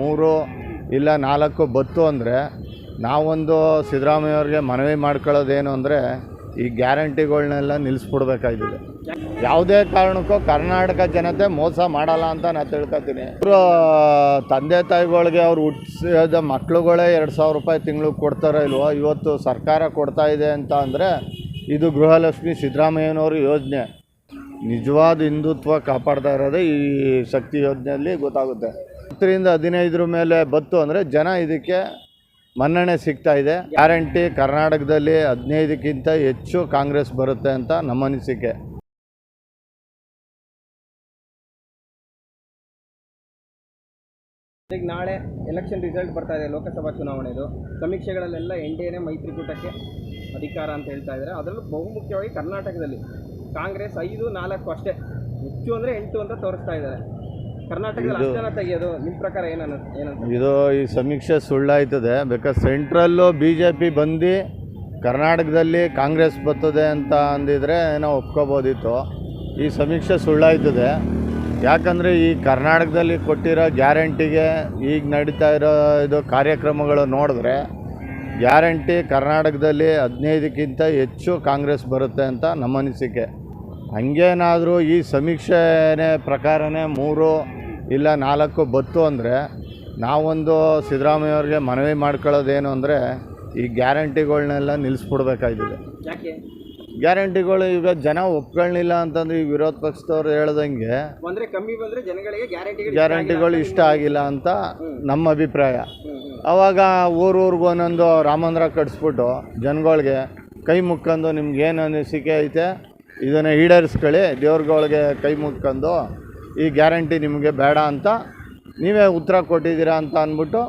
ಮೂರು ಇಲ್ಲ ನಾಲ್ಕು ಬತ್ತು ಅಂದರೆ ನಾವೊಂದು ಸಿದ್ದರಾಮಯ್ಯವ್ರಿಗೆ ಮನವಿ ಮಾಡ್ಕೊಳ್ಳೋದೇನು ಅಂದರೆ ಈ ಗ್ಯಾರಂಟಿಗಳನ್ನೆಲ್ಲ ನಿಲ್ಲಿಸ್ಬಿಡ್ಬೇಕಾಗಿದೆ. ಯಾವುದೇ ಕಾರಣಕ್ಕೂ ಕರ್ನಾಟಕ ಜನತೆ ಮೋಸ ಮಾಡಲ್ಲ ಅಂತ ನಾನು ತಿಳ್ಕೊತೀನಿ. ಇವರು, ತಂದೆ ತಾಯಿಗಳಿಗೆ ಅವ್ರು ಹುಟ್ಟಿಸಿದ ಮಕ್ಳುಗಳೇ ಎರಡು ಸಾವಿರ ರೂಪಾಯಿ ತಿಂಗಳು ಕೊಡ್ತಾರೋ ಇಲ್ವೋ, ಇವತ್ತು ಸರ್ಕಾರ ಕೊಡ್ತಾ ಇದೆ ಅಂತ ಅಂದರೆ ಇದು ಗೃಹಲಕ್ಷ್ಮಿ ಸಿದ್ದರಾಮಯ್ಯನವ್ರ ಯೋಜನೆ. ನಿಜವಾದ ಹಿಂದುತ್ವ ಕಾಪಾಡ್ತಾ ಇರೋದೇ ಈ ಶಕ್ತಿ ಯೋಜನೆಯಲ್ಲಿ ಗೊತ್ತಾಗುತ್ತೆ. ಹತ್ತರಿಂದ ಹದಿನೈದರ ಮೇಲೆ ಬತ್ತು ಅಂದರೆ ಜನ ಇದಕ್ಕೆ ಮನ್ನಣೆ ಸಿಗ್ತಾ ಇದೆ. ಗ್ಯಾರಂಟಿ ಕರ್ನಾಟಕದಲ್ಲಿ ಹದಿನೈದಕ್ಕಿಂತ ಹೆಚ್ಚು ಕಾಂಗ್ರೆಸ್ ಬರುತ್ತೆ ಅಂತ ನಮ್ಮ ಅನಿಸಿಕೆ. ಈಗ ನಾಳೆ ಎಲೆಕ್ಷನ್ ರಿಸಲ್ಟ್ ಬರ್ತಾ ಇದೆ, ಲೋಕಸಭಾ ಚುನಾವಣೆದು ಸಮೀಕ್ಷೆಗಳಲ್ಲೆಲ್ಲ ಎನ್ ಡಿ ಎನೇ ಮೈತ್ರಿಕೂಟಕ್ಕೆ ಅಧಿಕಾರ ಅಂತ ಹೇಳ್ತಾ ಇದ್ದಾರೆ. ಅದರಲ್ಲೂ ಬಹುಮುಖ್ಯವಾಗಿ ಕರ್ನಾಟಕದಲ್ಲಿ ಕಾಂಗ್ರೆಸ್ ಐದು ನಾಲ್ಕು ಅಷ್ಟೇ. ಹೆಚ್ಚು ಅಂದರೆ ಎಂಟು ಅಂತ ತೋರಿಸ್ತಾ ಇದ್ದಾರೆ. ಕರ್ನಾಟಕದಲ್ಲಿ ಇದು ಈ ಸಮೀಕ್ಷೆ ಸುಳ್ಳಾಯ್ತದೆ ಬೇಕಾದ್ರೆ ಸೆಂಟ್ರಲ್ಲು ಬಿ ಜೆ ಪಿ ಬಂದು ಕರ್ನಾಟಕದಲ್ಲಿ ಕಾಂಗ್ರೆಸ್ ಬರ್ತದೆ ಅಂತ ಅಂದಿದ್ರೆ ಏನೋ ಒಪ್ಕೋಬೋದಿತ್ತು. ಈ ಸಮೀಕ್ಷೆ ಸುಳ್ಳಾಯ್ತದೆ ಯಾಕಂದರೆ ಈ ಕರ್ನಾಟಕದಲ್ಲಿ ಕೊಟ್ಟಿರೋ ಗ್ಯಾರಂಟಿಗೆ ಈಗ ನಡೀತಾ ಇರೋ ಇದು ಕಾರ್ಯಕ್ರಮಗಳು ನೋಡಿದ್ರೆ ಗ್ಯಾರಂಟಿ ಕರ್ನಾಟಕದಲ್ಲಿ ಹದಿನೈದಕ್ಕಿಂತ ಹೆಚ್ಚು ಕಾಂಗ್ರೆಸ್ ಬರುತ್ತೆ ಅಂತ ನಮ್ಮ ಅನಿಸಿಕೆ. ಹಂಗೇನಾದರೂ ಈ ಸಮೀಕ್ಷೆನೇ ಪ್ರಕಾರನೇ ಮೂರು ಇಲ್ಲ ನಾಲ್ಕು ಬತ್ತು ಅಂದರೆ ನಾವೊಂದು ಸಿದ್ದರಾಮಯ್ಯವ್ರಿಗೆ ಮನವಿ ಮಾಡ್ಕೊಳ್ಳೋದೇನು ಅಂದರೆ ಈ ಗ್ಯಾರಂಟಿಗಳನ್ನೆಲ್ಲ ನಿಲ್ಲಿಸ್ಬಿಡ್ಬೇಕಾಗಿದೆ ಗ್ಯಾರಂಟಿಗಳು ಈಗ ಜನ ಒಪ್ಕೊಳ್ಳಿಲ್ಲ ಅಂತಂದ್ರೆ ಈ ವಿರೋಧ ಪಕ್ಷದವ್ರು ಹೇಳ್ದಂಗೆ ಬಂದರೆ ಕಮ್ಮಿ ಬಂದರೆ ಜನಗಳಿಗೆ ಗ್ಯಾರಂಟಿಗಳು ಗ್ಯಾರಂಟಿಗಳು ಇಷ್ಟ ಆಗಿಲ್ಲ ಅಂತ ನಮ್ಮ ಅಭಿಪ್ರಾಯ. ಅವಾಗ ಊರೂರ್ಗೂ ಒಂದೊಂದು ರಾಮಂದ್ರ ಕಟ್ಸ್ಬಿಟ್ಟು ಜನಗಳಿಗೆ ಕೈ ಮುಕ್ಕೊಂಡು ನಿಮ್ಗೆ ಏನು ಅನಿಸಿಕೆ ಐತೆ ಇದನ್ನು ಈಡೇರಿಸ್ಕೊಳ್ಳಿ ದೇವ್ರುಗಳಿಗೆ ಕೈ ಮುಕ್ಕೊಂಡು ಈ ಗ್ಯಾರಂಟಿ ನಿಮಗೆ ಬೇಡ ಅಂತ ನೀವೇ ಉತ್ತರ ಕೊಟ್ಟಿದ್ದೀರಾ ಅಂತ ಅಂದ್ಬಿಟ್ಟು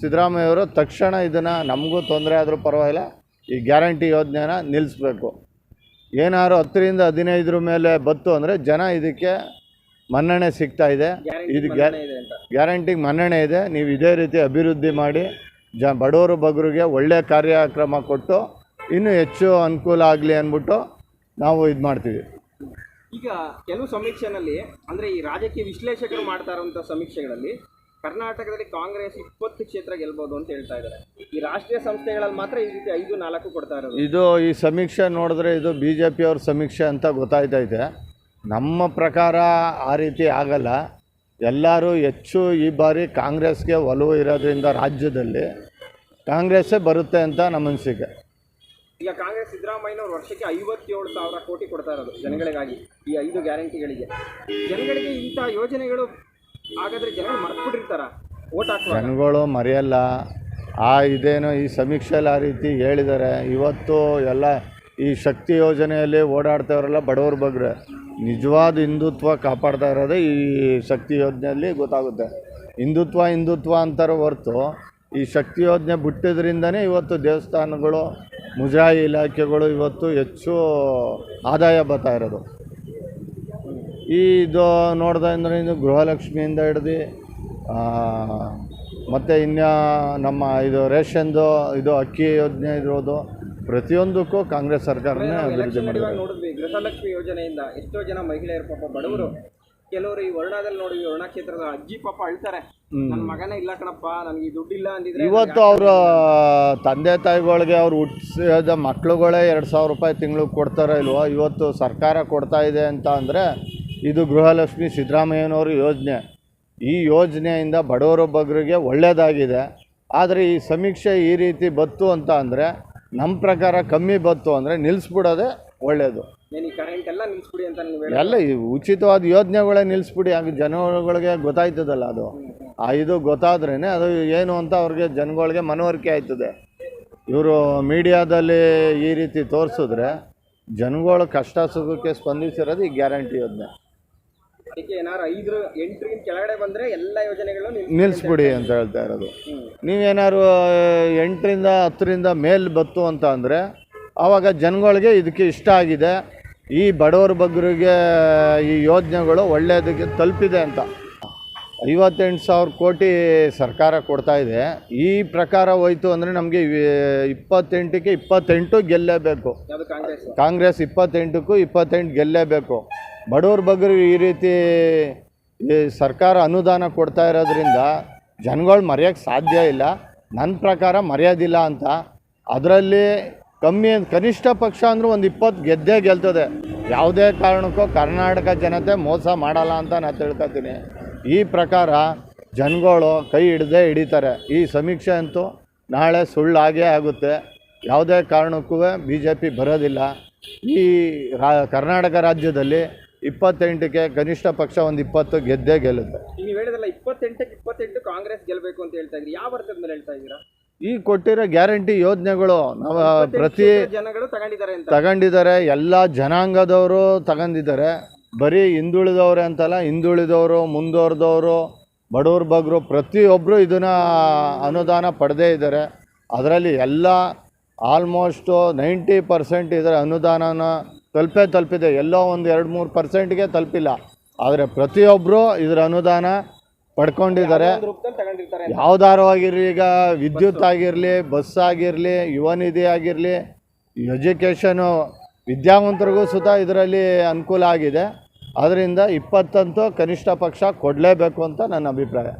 ಸಿದ್ದರಾಮಯ್ಯವರು ತಕ್ಷಣ ಇದನ್ನು ನಮಗೂ ತೊಂದರೆ ಆದರೂ ಪರವಾಗಿಲ್ಲ ಈ ಗ್ಯಾರಂಟಿ ಯೋಜನೆನ ನಿಲ್ಲಿಸ್ಬೇಕು. ಏನಾದ್ರು ಹತ್ತರಿಂದ ಹದಿನೈದರ ಮೇಲೆ ಬತ್ತು ಅಂದರೆ ಜನ ಇದಕ್ಕೆ ಮನ್ನಣೆ ಸಿಗ್ತಾ ಇದೆ. ಇದು ಗ್ಯಾ ಗ್ಯಾರಂಟಿಗೆ ಮನ್ನಣೆ ಇದೆ. ನೀವು ಇದೇ ರೀತಿ ಅಭಿವೃದ್ಧಿ ಮಾಡಿ ಜ ಬಡವರು ಬಗ್ಗರಿಗೆ ಒಳ್ಳೆಯ ಕಾರ್ಯಕ್ರಮ ಕೊಟ್ಟು ಇನ್ನೂ ಹೆಚ್ಚು ಅನುಕೂಲ ಆಗಲಿ ಅಂದ್ಬಿಟ್ಟು ನಾವು ಇದು ಮಾಡ್ತೀವಿ. ಈಗ ಕೆಲವು ಸಮೀಕ್ಷೆನಲ್ಲಿ, ಅಂದ್ರೆ ಈ ರಾಜಕೀಯ ವಿಶ್ಲೇಷಕರು ಮಾಡ್ತಾ ಇರುವಂಥ ಸಮೀಕ್ಷೆಗಳಲ್ಲಿ ಕರ್ನಾಟಕದಲ್ಲಿ ಕಾಂಗ್ರೆಸ್ ಇಪ್ಪತ್ತು ಕ್ಷೇತ್ರ ಗೆಲ್ಬೋದು ಅಂತ ಹೇಳ್ತಾ ಇದ್ದಾರೆ. ಈ ರಾಷ್ಟ್ರೀಯ ಸಂಸ್ಥೆಗಳಲ್ಲಿ ಮಾತ್ರ ಈ ರೀತಿ ಐದು, ನಾಲ್ಕು ಕೊಡ್ತಾ ಇರೋದು. ಇದು ಈ ಸಮೀಕ್ಷೆ ನೋಡಿದ್ರೆ ಇದು ಬಿ ಜೆ ಪಿಯವ್ರ ಸಮೀಕ್ಷೆ ಅಂತ ಗೊತ್ತಾಯ್ತೈತೆ. ನಮ್ಮ ಪ್ರಕಾರ ಆ ರೀತಿ ಆಗಲ್ಲ. ಎಲ್ಲರೂ ಹೆಚ್ಚು ಈ ಬಾರಿ ಕಾಂಗ್ರೆಸ್ಗೆ ಒಲವು ಇರೋದ್ರಿಂದ ರಾಜ್ಯದಲ್ಲಿ ಕಾಂಗ್ರೆಸ್ಸೇ ಬರುತ್ತೆ ಅಂತ ನಮ್ಮ ಅನಿಸಿಕೆ. ಈಗ ಕಾಂಗ್ರೆಸ್ ಸಿದ್ದರಾಮಯ್ಯನವರು ವರ್ಷಕ್ಕೆ ಐವತ್ತೇಳು ಸಾವಿರ ಕೋಟಿ ಕೊಡ್ತಾ ಇರೋದು ಜನಗಳಿಗಾಗಿ ಈ ಐದು ಗ್ಯಾರಂಟಿಗಳಿಗೆ. ಜನಗಳಿಗೆ ಇಂಥ ಯೋಜನೆಗಳು ಹಾಗಾದ್ರೆ ಜನಗಳು ಮರ್ತ್ಬಿಟ್ಟಿರ್ತಾರ? ಓಟ್ ಹಾಕ್ತಾರೆ ಜನಗಳು ಮರೆಯಲ್ಲ. ಆ ಇದೇನೋ ಈ ಸಮೀಕ್ಷೆಯಲ್ಲಿ ಆ ರೀತಿ ಹೇಳಿದ್ದಾರೆ. ಇವತ್ತು ಎಲ್ಲ ಈ ಶಕ್ತಿ ಯೋಜನೆಯಲ್ಲಿ ಓಡಾಡ್ತವ್ರಲ್ಲ ಬಡವ್ರ ಬಗ್ಗೆ ನಿಜವಾದ ಹಿಂದುತ್ವ ಕಾಪಾಡ್ತಾ ಇರೋದೇ ಈ ಶಕ್ತಿ ಯೋಜನೆಯಲ್ಲಿ ಗೊತ್ತಾಗುತ್ತೆ. ಹಿಂದುತ್ವ ಹಿಂದುತ್ವ ಅಂತಾರೆ ಹೊರ್ತು ಈ ಶಕ್ತಿ ಯೋಜನೆ ಬಿಟ್ಟಿದ್ರಿಂದನೇ ಇವತ್ತು ದೇವಸ್ಥಾನಗಳು ಮುಜರಾಯಿ ಇಲಾಖೆಗಳು ಇವತ್ತು ಹೆಚ್ಚು ಆದಾಯ ಬರ್ತಾ ಇರೋದು. ಈ ಇದು ನೋಡ್ದೆ ಅಂದರೆ ಇನ್ನು ಗೃಹಲಕ್ಷ್ಮಿಯಿಂದ ಹಿಡ್ದು ಮತ್ತು ಇನ್ನು ನಮ್ಮ ಇದು ರೇಷನ್ದು, ಇದು ಅಕ್ಕಿ ಯೋಜನೆ ಇರೋದು ಪ್ರತಿಯೊಂದಕ್ಕೂ ಕಾಂಗ್ರೆಸ್ ಸರ್ಕಾರನೇ ಅಭಿವೃದ್ಧಿ ಮಾಡಿದೆ ಗೃಹಲಕ್ಷ್ಮಿ ಯೋಜನೆಯಿಂದ ಎಷ್ಟೋ ಜನ ಮಹಿಳೆಯರು ಪಾಪ ಬಡವರು. ಕೆಲವರು ಈ ವರ್ಣದಲ್ಲಿ ನೋಡಿ ವರ್ಣ ಕ್ಷೇತ್ರದ ಅಜ್ಜಿ ಪಾಪ ಅಳ್ತಾರೆ. ನನ್ನ ಮಗನೇ ಇಲ್ಲ ಕಣಪ್ಪ ನನಗೆ ಈ ದುಡ್ಡಿಲ್ಲ ಅಂದಿದ್ರೆ ಇವತ್ತು ಅವರ ತಂದೆ ತಾಯಿಗಳಿಗೆ ಅವ್ರು ಹುಟ್ಟಿಸಿದ ಮಕ್ಳುಗಳೇ ಎರಡು ಸಾವಿರ ರೂಪಾಯಿ ತಿಂಗಳು ಕೊಡ್ತಾರೋ ಇಲ್ವೋ ಇವತ್ತು ಸರ್ಕಾರ ಕೊಡ್ತಾ ಇದೆ ಅಂತ ಅಂದರೆ ಇದು ಗೃಹಲಕ್ಷ್ಮಿ ಸಿದ್ದರಾಮಯ್ಯನವ್ರ ಯೋಜನೆ. ಈ ಯೋಜನೆಯಿಂದ ಬಡವರೊಬ್ಬರಿಗೆ ಒಳ್ಳೆಯದಾಗಿದೆ ಆದರೆ ಈ ಸಮೀಕ್ಷೆ ಈ ರೀತಿ ಬತ್ತು ಅಂತ ಅಂದರೆ ನಮ್ಮ ಪ್ರಕಾರ ಕಮ್ಮಿ ಬತ್ತು ಅಂದರೆ ನಿಲ್ಲಿಸ್ಬಿಡೋದೇ ಒಳ್ಳೆಯದು ಎಲ್ಲ ಉಚಿತವಾದ ಯೋಜನೆಗಳೇ ನಿಲ್ಲಿಸ್ಬಿಡಿ ಹಾಗೆ ಜನಗಳಿಗೆ ಗೊತ್ತಾಯ್ತದಲ್ಲ ಅದು. ಆ ಇದು ಗೊತ್ತಾದ್ರೇ ಅದು ಏನು ಅಂತ ಅವ್ರಿಗೆ ಜನಗಳಿಗೆ ಮನವರಿಕೆ ಆಯ್ತದೆ. ಇವರು ಮೀಡಿಯಾದಲ್ಲಿ ಈ ರೀತಿ ತೋರಿಸಿದ್ರೆ ಜನಗಳು ಕಷ್ಟ ಸುಖಕ್ಕೆ ಸ್ಪಂದಿಸಿರೋದು ಈ ಗ್ಯಾರಂಟಿ ಯೋಜನೆ. ನಿಲ್ಲಿಸ್ಬಿಡಿ ಅಂತ ಹೇಳ್ತಾ ಇರೋದು. ನೀವೇನಾದ್ರು ಎಂಟರಿಂದ ಹತ್ತರಿಂದ ಮೇಲೆ ಬತ್ತು ಅಂತ ಅಂದರೆ ಆವಾಗ ಜನಗಳಿಗೆ ಇದಕ್ಕೆ ಇಷ್ಟ ಆಗಿದೆ. ಈ ಬಡವರ ಬಗ್ಗರಿಗೆ ಈ ಯೋಜನೆಗಳು ಒಳ್ಳೆಯದಕ್ಕೆ ತಲುಪಿದೆ ಅಂತ. ಐವತ್ತೆಂಟು ಸಾವಿರ ಕೋಟಿ ಸರ್ಕಾರ ಕೊಡ್ತಾ ಇದೆ. ಈ ಪ್ರಕಾರ ಹೋಯಿತು ಅಂದರೆ ನಮಗೆ ಇಪ್ಪತ್ತೆಂಟಕ್ಕೆ ಇಪ್ಪತ್ತೆಂಟು ಗೆಲ್ಲೇಬೇಕು. ಕಾಂಗ್ರೆಸ್ ಇಪ್ಪತ್ತೆಂಟಕ್ಕೂ ಇಪ್ಪತ್ತೆಂಟು ಗೆಲ್ಲಲೇಬೇಕು ಬಡವ್ರ ಬಗ್ಗೆ ಈ ರೀತಿ ಸರ್ಕಾರ ಅನುದಾನ ಕೊಡ್ತಾ ಇರೋದ್ರಿಂದ ಜನಗಳು ಮರೆಯೋಕ್ಕೆ ಸಾಧ್ಯ ಇಲ್ಲ. ನನ್ನ ಪ್ರಕಾರ ಮರೆಯೋದಿಲ್ಲ ಅಂತ. ಅದರಲ್ಲಿ ಕಮ್ಮಿ ಕನಿಷ್ಠ ಪಕ್ಷ ಅಂದರೂ ಒಂದು ಇಪ್ಪತ್ತು ಗೆದ್ದೇ ಗೆಲ್ತದೆ. ಯಾವುದೇ ಕಾರಣಕ್ಕೂ ಕರ್ನಾಟಕ ಜನತೆ ಮೋಸ ಮಾಡಲ್ಲ ಅಂತ ನಾನು ತಿಳ್ಕೊತೀನಿ. ಈ ಪ್ರಕಾರ ಜನಗಳು ಕೈ ಹಿಡ್ದೆ ಹಿಡಿತಾರೆ. ಈ ಸಮೀಕ್ಷೆ ಅಂತೂ ನಾಳೆ ಸುಳ್ಳಾಗೇ ಆಗುತ್ತೆ. ಯಾವುದೇ ಕಾರಣಕ್ಕೂ ಬಿ ಜೆ ಪಿ ಬರೋದಿಲ್ಲ. ಈ ರಾ, ಕರ್ನಾಟಕ ರಾಜ್ಯದಲ್ಲಿ ಇಪ್ಪತ್ತೆಂಟಕ್ಕೆ ಕನಿಷ್ಠ ಪಕ್ಷ ಒಂದು ಇಪ್ಪತ್ತು ಗೆದ್ದೇ ಗೆಲ್ಲುತ್ತೆ. ನೀವು ಹೇಳಿದಲ್ಲ ಇಪ್ಪತ್ತೆಂಟಕ್ಕೆ ಇಪ್ಪತ್ತೆಂಟು ಕಾಂಗ್ರೆಸ್ ಗೆಲ್ಲಬೇಕು ಅಂತ ಹೇಳ್ತಾ ಇದ್ರಿ ಯಾವ ಅರ್ಥದ ಮೇಲೆ ಹೇಳ್ತಾ ಇದ್ದೀರಾ? ಈ ಕೊಟ್ಟಿರೋ ಗ್ಯಾರಂಟಿ ಯೋಜನೆಗಳು ನಾವು ಪ್ರತಿ ಕ್ಷೇತ್ರದ ಜನಗಳು ತಗೊಂಡಿದ್ದಾರೆ ಅಂತ. ತಗೊಂಡಿದ್ದಾರೆ ಎಲ್ಲ ಜನಾಂಗದವರು ತಗೊಂಡಿದ್ದಾರೆ. ಬರೀ ಹಿಂದುಳಿದವ್ರೆ ಅಂತಲ್ಲ ಹಿಂದುಳಿದವರು ಮುಂದುವರೆದವರು ಬಡವ್ರ ಬಗ್ರು ಪ್ರತಿಯೊಬ್ಬರು ಇದನ್ನು ಅನುದಾನ ಪಡೆದೇ ಇದ್ದಾರೆ. ಅದರಲ್ಲಿ ಎಲ್ಲ ಆಲ್ಮೋಸ್ಟು ನೈಂಟಿ ಪರ್ಸೆಂಟ್ ಇದರ ಅನುದಾನನ ತಲುಪೇ ತಲುಪಿದೆ. ಎಲ್ಲೋ ಒಂದು ಎರಡು ಮೂರು ಪರ್ಸೆಂಟ್ಗೆ ತಲುಪಿಲ್ಲ. ಆದರೆ ಪ್ರತಿಯೊಬ್ಬರು ಇದರ ಅನುದಾನ ಪಡ್ಕೊಂಡಿದ್ದಾರೆ. ಒಂದು ರೂಪದಲ್ಲಿ ಯಾವ್ದಾರು ಆಗಿರಲಿ ಈಗ ವಿದ್ಯುತ್ ಆಗಿರಲಿ ಬಸ್ ಆಗಿರಲಿ ಯುವ ನಿಧಿ ಆಗಿರಲಿ ಎಜುಕೇಷನು ವಿದ್ಯಾವಂತರಿಗೂ ಸುತ ಇದರಲ್ಲಿ ಅನುಕೂಲ ಆಗಿದೆ. ಅದರಿಂದ ಇಪ್ಪತ್ತಂತೂ ಕನಿಷ್ಠ ಪಕ್ಷ ಕೊಡಲೇಬೇಕು ಅಂತ ನನ್ನ ಅಭಿಪ್ರಾಯ.